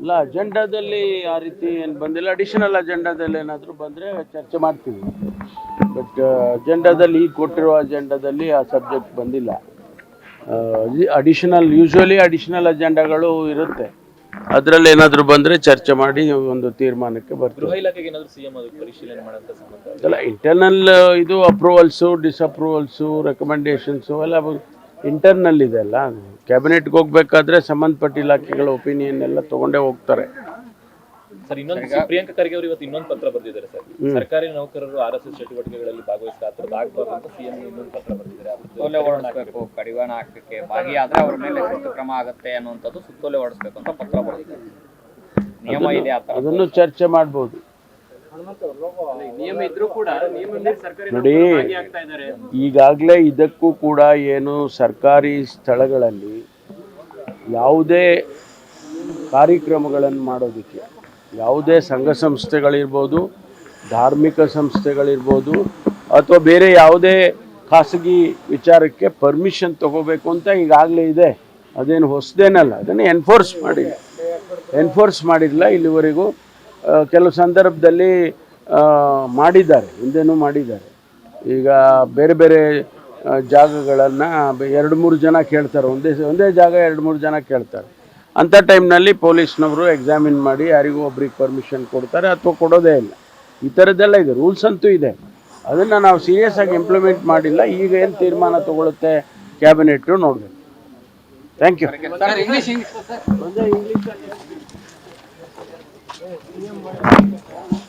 ಇಲ್ಲ ಅಜೆಂಡಾದಲ್ಲಿ ಆ ರೀತಿ ಏನು ಬಂದಿಲ್ಲ. ಅಡಿಷನಲ್ ಅಜೆಂಡಾದಲ್ಲಿ ಏನಾದರೂ ಬಂದರೆ ಚರ್ಚೆ ಮಾಡ್ತೀವಿ. ಬಟ್ ಅಜೆಂಡಾದಲ್ಲಿ ಈಗ ಕೊಟ್ಟಿರುವ ಅಜೆಂಡಾದಲ್ಲಿ ಆ ಸಬ್ಜೆಕ್ಟ್ ಬಂದಿಲ್ಲ. ಅಡಿಷನಲ್ ಯೂಶ್ವಲಿ ಅಡಿಷನಲ್ ಅಜೆಂಡಾಗಳು ಇರುತ್ತೆ. ಅದರಲ್ಲಿ ಏನಾದರೂ ಬಂದರೆ ಚರ್ಚೆ ಮಾಡಿ ಒಂದು ತೀರ್ಮಾನಕ್ಕೆ ಬರ್ತೀವಿ. ಇಲ್ಲ ಇಂಟರ್ನಲ್ ಇದು ಅಪ್ರೂವಲ್ಸು ಡಿಸಪ್ರೂವಲ್ಸು ರೆಕಮೆಂಡೇಶನ್ಸು ಎಲ್ಲ ಇಂಟರ್ನಲ್ ಇದೆ ಅಲ್ಲ. ಕ್ಯಾಬಿನೆಟ್ಗೆ ಹೋಗ್ಬೇಕಾದ್ರೆ ಸಂಬಂಧಪಟ್ಟ ಇಲಾಖೆಗಳ ಒಪಿನಿಯನ್ ಎಲ್ಲ ತಗೊಂಡೇ ಹೋಗ್ತಾರೆ. ಸರ್ ಇನ್ನೊಂದು ಪ್ರಿಯಾಂಕಾ ಖರ್ಗೆ ಅವರು ಇವತ್ತು ಇನ್ನೊಂದು ಪತ್ರ ಬರೆದಿದ್ದಾರೆ ಸರ್. ಸರ್ಕಾರಿ ನೌಕರರು ಆರ್ ಎಸ್ ಎಸ್ ಚಟುವಟಿಕೆಗಳಲ್ಲಿ ಭಾಗವಹಿಸಿದ ಆಗ್ಬಾರ್ದು ಅಂತ ಸಿಎಂ ಇನ್ನೊಂದು ಪತ್ರ ಬರೆದಿದ್ದಾರೆ. ಸುತ್ತೋಲೆ ಹೊರಡಿಸ್ಬೇಕು ಕಡಿವಾಣ ಹಾಕಕ್ಕೆ ಭಾಗಿಯಾದ್ರೆ ಅವರ ಮೇಲೆ ಶಿಸ್ತು ಕ್ರಮ ಆಗುತ್ತೆ ಅನ್ನುವಂಥದ್ದು ಸುತ್ತೋಲೆ ಹೊರಡಿಸ್ಬೇಕು ಅಂತ ಪತ್ರ ಬರೆದಿದೆ ನಿಯಮ ಇದೆ ಅದನ್ನು ಚರ್ಚೆ ಮಾಡ್ಬೋದು. ನೋಡಿ ಈಗಾಗಲೇ ಇದಕ್ಕೂ ಕೂಡ ಏನು ಸರ್ಕಾರಿ ಸ್ಥಳಗಳಲ್ಲಿ ಯಾವುದೇ ಕಾರ್ಯಕ್ರಮಗಳನ್ನು ಮಾಡೋದಕ್ಕೆ ಯಾವುದೇ ಸಂಘ ಸಂಸ್ಥೆಗಳಿರ್ಬೋದು ಧಾರ್ಮಿಕ ಸಂಸ್ಥೆಗಳಿರ್ಬೋದು ಅಥವಾ ಬೇರೆ ಯಾವುದೇ ಖಾಸಗಿ ವಿಚಾರಕ್ಕೆ ಪರ್ಮಿಷನ್ ತಗೋಬೇಕು ಅಂತ ಈಗಾಗಲೇ ಇದೆ. ಅದೇನು ಹೊಸದೇನಲ್ಲ ಅದನ್ನು ಎನ್ಫೋರ್ಸ್ ಮಾಡಿಲ್ಲ. ಎನ್ಫೋರ್ಸ್ ಮಾಡಿಲ್ಲ ಇಲ್ಲಿವರೆಗೂ. ಕೆಲವು ಸಂದರ್ಭದಲ್ಲಿ ಆ, ಮಾಡಿದ್ದಾರೆ ಹಿಂದೆನೂ ಮಾಡಿದ್ದಾರೆ. ಈಗ ಬೇರೆ ಬೇರೆ ಜಾಗಗಳನ್ನು ಎರಡು ಮೂರು ಜನ ಕೇಳ್ತಾರೆ. ಒಂದೇ ಒಂದೇ ಜಾಗ ಎರಡು ಮೂರು ಜನ ಕೇಳ್ತಾರೆ. ಅಂಥ ಟೈಮ್ನಲ್ಲಿ ಪೊಲೀಸ್ನವರು ಎಕ್ಸಾಮಿನ್ ಮಾಡಿ ಯಾರಿಗೂ ಒಬ್ರಿಗೆ ಪರ್ಮಿಷನ್ ಕೊಡ್ತಾರೆ ಅಥವಾ ಕೊಡೋದೇ ಇಲ್ಲ. ಈ ಥರದ್ದೆಲ್ಲ ಇದೆ. ರೂಲ್ಸ್ ಅಂತೂ ಇದೆ. ಅದನ್ನು ನಾವು ಸೀರಿಯಸ್ ಆಗಿ ಇಂಪ್ಲಿಮೆಂಟ್ ಮಾಡಿಲ್ಲ. ಈಗ ಏನು ತೀರ್ಮಾನ ತಗೊಳುತ್ತೆ ಕ್ಯಾಬಿನೆಟ್ಟು ನೋಡಬೇಕು. Thank you Evet.